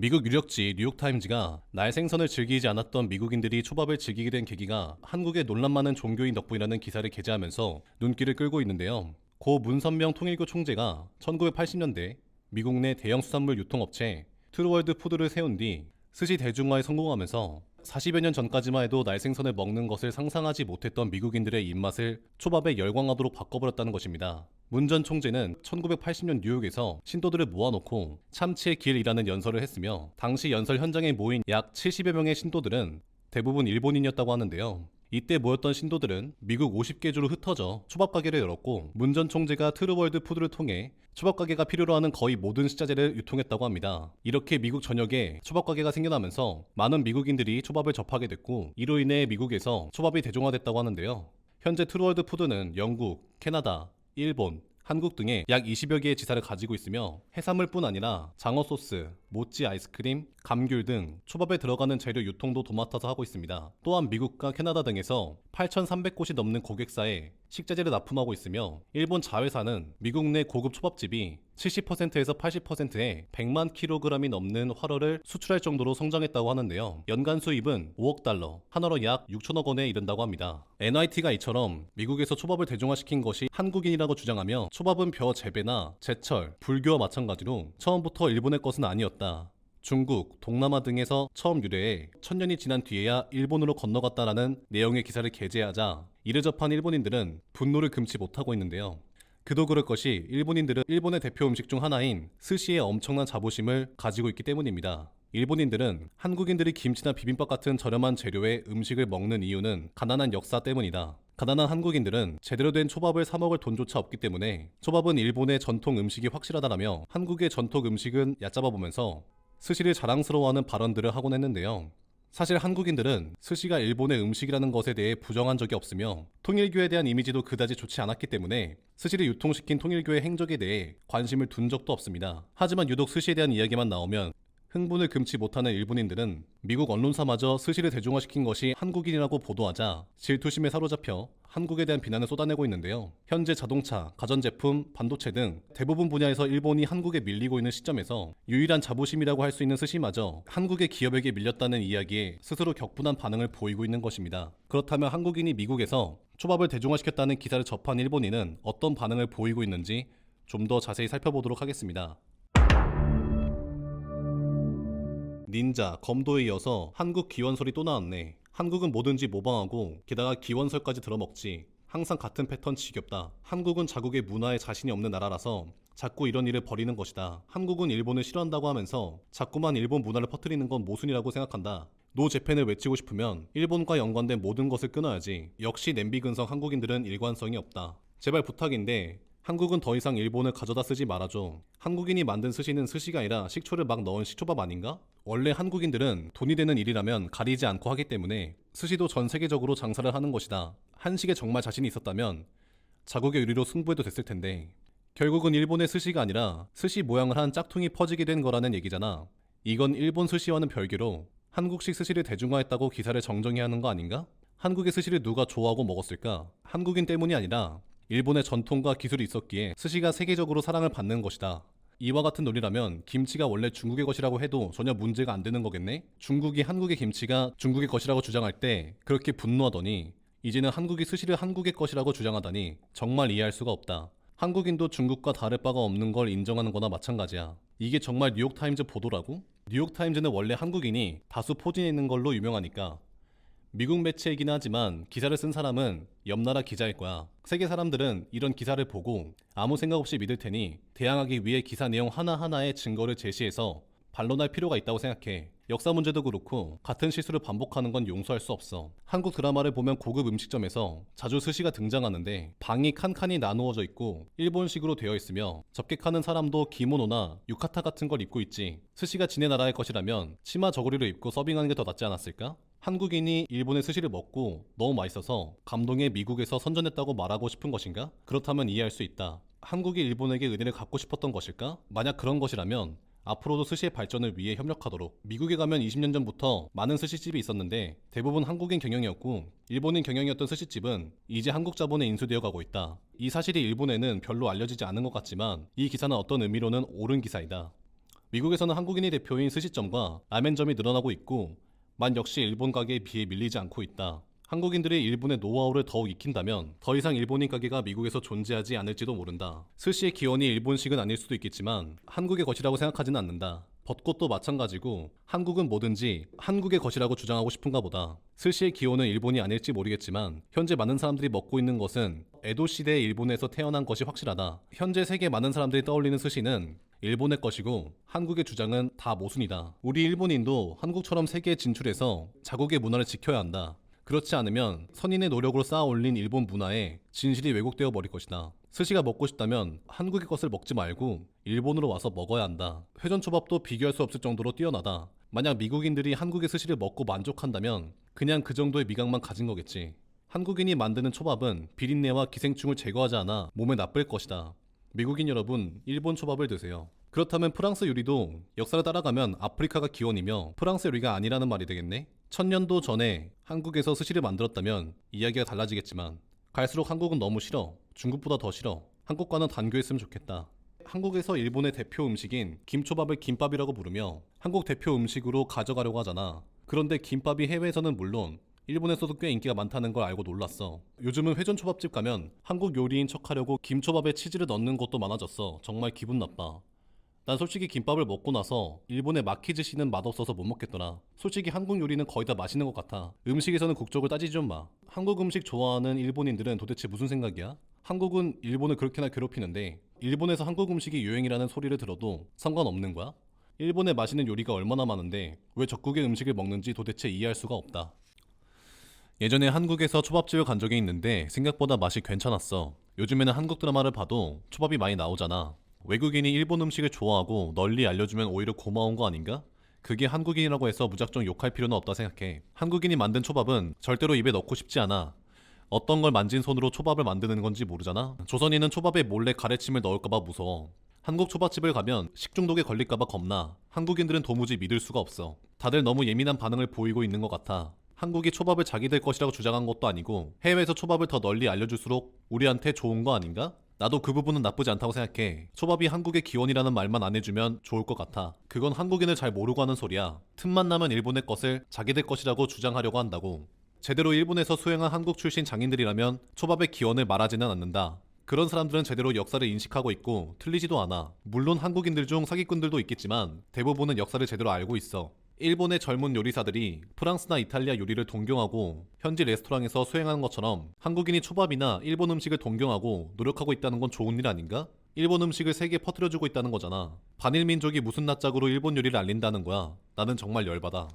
미국 유력지 뉴욕타임즈가 날 생선을 즐기지 않았던 미국인들이 초밥을 즐기게 된 계기가 한국의 논란 많은 종교인 덕분이라는 기사를 게재하면서 눈길을 끌고 있는데요. 고 문선명 통일교 총재가 1980년대 미국 내 대형 수산물 유통업체 트루월드 푸드를 세운 뒤 스시 대중화에 성공하면서 40여 년 전까지만 해도 날생선을 먹는 것을 상상하지 못했던 미국인들의 입맛을 초밥에 열광하도록 바꿔버렸다는 것입니다. 문 전 총재는 1980년 뉴욕에서 신도들을 모아놓고 참치의 길이라는 연설을 했으며 당시 연설 현장에 모인 약 70여 명의 신도들은 대부분 일본인이었다고 하는데요. 이때 모였던 신도들은 미국 50개 주로 흩어져 초밥 가게를 열었고 문 전 총재가 트루월드 푸드를 통해 초밥 가게가 필요로 하는 거의 모든 식자재를 유통했다고 합니다. 이렇게 미국 전역에 초밥 가게가 생겨나면서 많은 미국인들이 초밥을 접하게 됐고 이로 인해 미국에서 초밥이 대중화됐다고 하는데요. 현재 트루월드 푸드는 영국, 캐나다, 일본, 한국 등의 약 20여 개의 지사를 가지고 있으며 해산물뿐 아니라 장어 소스, 모찌 아이스크림, 감귤 등 초밥에 들어가는 재료 유통도 도맡아서 하고 있습니다. 또한 미국과 캐나다 등에서 8,300곳이 넘는 고객사에 식자재를 납품하고 있으며 일본 자회사는 미국 내 고급 초밥집이 70%에서 80%의 100만 킬로그램이 넘는 활어를 수출할 정도로 성장했다고 하는데요. 연간 수입은 5억 달러, 한화로 약 6천억 원에 이른다고 합니다. NIT가 이처럼 미국에서 초밥을 대중화시킨 것이 한국인이라고 주장하며 초밥은 벼 재배나 제철, 불교와 마찬가지로 처음부터 일본의 것은 아니었다. 중국, 동남아 등에서 처음 유래해 천년이 지난 뒤에야 일본으로 건너갔다라는 내용의 기사를 게재하자 이를 접한 일본인들은 분노를 금치 못하고 있는데요. 그도 그럴 것이 일본인들은 일본의 대표 음식 중 하나인 스시에 엄청난 자부심을 가지고 있기 때문입니다. 일본인들은 한국인들이 김치나 비빔밥 같은 저렴한 재료의 음식을 먹는 이유는 가난한 역사 때문이다. 가난한 한국인들은 제대로 된 초밥을 사 먹을 돈조차 없기 때문에 초밥은 일본의 전통 음식이 확실하다라며 한국의 전통 음식은 얕잡아 보면서 스시를 자랑스러워하는 발언들을 하곤 했는데요. 사실 한국인들은 스시가 일본의 음식이라는 것에 대해 부정한 적이 없으며 통일교에 대한 이미지도 그다지 좋지 않았기 때문에 스시를 유통시킨 통일교의 행적에 대해 관심을 둔 적도 없습니다. 하지만 유독 스시에 대한 이야기만 나오면 흥분을 금치 못하는 일본인들은 미국 언론사마저 스시를 대중화시킨 것이 한국인이라고 보도하자 질투심에 사로잡혀 한국에 대한 비난을 쏟아내고 있는데요. 현재 자동차, 가전제품, 반도체 등 대부분 분야에서 일본이 한국에 밀리고 있는 시점에서 유일한 자부심이라고 할 수 있는 스시마저 한국의 기업에게 밀렸다는 이야기에 스스로 격분한 반응을 보이고 있는 것입니다. 그렇다면 한국인이 미국에서 초밥을 대중화시켰다는 기사를 접한 일본인은 어떤 반응을 보이고 있는지 좀 더 자세히 살펴보도록 하겠습니다. 닌자, 검도에 이어서 한국 기원설이 또 나왔네. 한국은 뭐든지 모방하고 게다가 기원설까지 들어먹지. 항상 같은 패턴 지겹다. 한국은 자국의 문화에 자신이 없는 나라라서 자꾸 이런 일을 벌이는 것이다. 한국은 일본을 싫어한다고 하면서 자꾸만 일본 문화를 퍼뜨리는 건 모순이라고 생각한다. 노 재팬을 외치고 싶으면 일본과 연관된 모든 것을 끊어야지. 역시 냄비 근성 한국인들은 일관성이 없다. 제발 부탁인데 한국은 더 이상 일본을 가져다 쓰지 말아줘. 한국인이 만든 스시는 스시가 아니라 식초를 막 넣은 식초밥 아닌가? 원래 한국인들은 돈이 되는 일이라면 가리지 않고 하기 때문에 스시도 전 세계적으로 장사를 하는 것이다. 한식에 정말 자신이 있었다면 자국의 요리로 승부해도 됐을 텐데 결국은 일본의 스시가 아니라 스시 모양을 한 짝퉁이 퍼지게 된 거라는 얘기잖아. 이건 일본 스시와는 별개로 한국식 스시를 대중화했다고 기사를 정정해야 하는 거 아닌가? 한국의 스시를 누가 좋아하고 먹었을까? 한국인 때문이 아니라 일본의 전통과 기술이 있었기에 스시가 세계적으로 사랑을 받는 것이다. 이와 같은 논리라면 김치가 원래 중국의 것이라고 해도 전혀 문제가 안 되는 거겠네? 중국이 한국의 김치가 중국의 것이라고 주장할 때 그렇게 분노하더니 이제는 한국이 스시를 한국의 것이라고 주장하다니 정말 이해할 수가 없다. 한국인도 중국과 다를 바가 없는 걸 인정하는 거나 마찬가지야. 이게 정말 뉴욕타임즈 보도라고? 뉴욕타임즈는 원래 한국인이 다수 포진해 있는 걸로 유명하니까 미국 매체이긴 하지만 기사를 쓴 사람은 옆나라 기자일 거야. 세계 사람들은 이런 기사를 보고 아무 생각 없이 믿을 테니 대항하기 위해 기사 내용 하나하나의 증거를 제시해서 반론할 필요가 있다고 생각해. 역사 문제도 그렇고 같은 실수를 반복하는 건 용서할 수 없어. 한국 드라마를 보면 고급 음식점에서 자주 스시가 등장하는데 방이 칸칸이 나누어져 있고 일본식으로 되어 있으며 접객하는 사람도 기모노나 유카타 같은 걸 입고 있지. 스시가 지네 나라의 것이라면 치마 저고리를 입고 서빙하는 게 더 낫지 않았을까? 한국인이 일본의 스시를 먹고 너무 맛있어서 감동에 미국에서 선전했다고 말하고 싶은 것인가? 그렇다면 이해할 수 있다. 한국이 일본에게 은혜를 갚고 싶었던 것일까? 만약 그런 것이라면 앞으로도 스시의 발전을 위해 협력하도록 미국에 가면 20년 전부터 많은 스시집이 있었는데 대부분 한국인 경영이었고 일본인 경영이었던 스시집은 이제 한국 자본에 인수되어 가고 있다. 이 사실이 일본에는 별로 알려지지 않은 것 같지만 이 기사는 어떤 의미로는 옳은 기사이다. 미국에서는 한국인이 대표인 스시점과 라멘점이 늘어나고 있고 만 역시 일본 가게에 비해 밀리지 않고 있다. 한국인들이 일본의 노하우를 더욱 익힌다면 더 이상 일본인 가게가 미국에서 존재하지 않을지도 모른다. 스시의 기원이 일본식은 아닐 수도 있겠지만 한국의 것이라고 생각하지는 않는다. 벚꽃도 마찬가지고 한국은 뭐든지 한국의 것이라고 주장하고 싶은가 보다. 스시의 기원은 일본이 아닐지 모르겠지만 현재 많은 사람들이 먹고 있는 것은 에도 시대의 일본에서 태어난 것이 확실하다. 현재 세계 많은 사람들이 떠올리는 스시는 일본의 것이고 한국의 주장은 다 모순이다. 우리 일본인도 한국처럼 세계에 진출해서 자국의 문화를 지켜야 한다. 그렇지 않으면 선인의 노력으로 쌓아 올린 일본 문화에 진실이 왜곡되어 버릴 것이다. 스시가 먹고 싶다면 한국의 것을 먹지 말고 일본으로 와서 먹어야 한다. 회전초밥도 비교할 수 없을 정도로 뛰어나다. 만약 미국인들이 한국의 스시를 먹고 만족한다면 그냥 그 정도의 미각만 가진 거겠지. 한국인이 만드는 초밥은 비린내와 기생충을 제거하지 않아 몸에 나쁠 것이다. 미국인 여러분, 일본 초밥을 드세요. 그렇다면 프랑스 요리도 역사를 따라가면 아프리카가 기원이며 프랑스 요리가 아니라는 말이 되겠네? 천년도 전에 한국에서 스시를 만들었다면 이야기가 달라지겠지만 갈수록 한국은 너무 싫어. 중국보다 더 싫어. 한국과는 단교했으면 좋겠다. 한국에서 일본의 대표 음식인 김초밥을 김밥이라고 부르며 한국 대표 음식으로 가져가려고 하잖아. 그런데 김밥이 해외에서는 물론 일본에서도 꽤 인기가 많다는 걸 알고 놀랐어. 요즘은 회전 초밥집 가면 한국 요리인 척하려고 김초밥에 치즈를 넣는 곳도 많아졌어. 정말 기분 나빠. 난 솔직히 김밥을 먹고 나서 일본의 마키즈시는 맛없어서 못 먹겠더라. 솔직히 한국 요리는 거의 다 맛있는 것 같아. 음식에서는 국적을 따지지 좀 마. 한국 음식 좋아하는 일본인들은 도대체 무슨 생각이야? 한국은 일본을 그렇게나 괴롭히는데 일본에서 한국 음식이 유행이라는 소리를 들어도 상관없는 거야? 일본에 맛있는 요리가 얼마나 많은데 왜 적국의 음식을 먹는지 도대체 이해할 수가 없다. 예전에 한국에서 초밥집을 간 적이 있는데 생각보다 맛이 괜찮았어. 요즘에는 한국 드라마를 봐도 초밥이 많이 나오잖아. 외국인이 일본 음식을 좋아하고 널리 알려주면 오히려 고마운 거 아닌가? 그게 한국인이라고 해서 무작정 욕할 필요는 없다 생각해. 한국인이 만든 초밥은 절대로 입에 넣고 싶지 않아. 어떤 걸 만진 손으로 초밥을 만드는 건지 모르잖아. 조선인은 초밥에 몰래 가래침을 넣을까봐 무서워. 한국 초밥집을 가면 식중독에 걸릴까봐 겁나. 한국인들은 도무지 믿을 수가 없어. 다들 너무 예민한 반응을 보이고 있는 것 같아. 한국이 초밥을 자기들 것이라고 주장한 것도 아니고 해외에서 초밥을 더 널리 알려줄수록 우리한테 좋은 거 아닌가? 나도 그 부분은 나쁘지 않다고 생각해. 초밥이 한국의 기원이라는 말만 안 해주면 좋을 것 같아. 그건 한국인을 잘 모르고 하는 소리야. 틈만 나면 일본의 것을 자기들 것이라고 주장하려고 한다고. 제대로 일본에서 수행한 한국 출신 장인들이라면 초밥의 기원을 말하지는 않는다. 그런 사람들은 제대로 역사를 인식하고 있고 틀리지도 않아. 물론 한국인들 중 사기꾼들도 있겠지만 대부분은 역사를 제대로 알고 있어. 일본의 젊은 요리사들이 프랑스나 이탈리아 요리를 동경하고 현지 레스토랑에서 수행하는 것처럼 한국인이 초밥이나 일본 음식을 동경하고 노력하고 있다는 건 좋은 일 아닌가? 일본 음식을 세계에 퍼뜨려주고 있다는 거잖아. 반일 민족이 무슨 낯짝으로 일본 요리를 알린다는 거야. 나는 정말 열받아.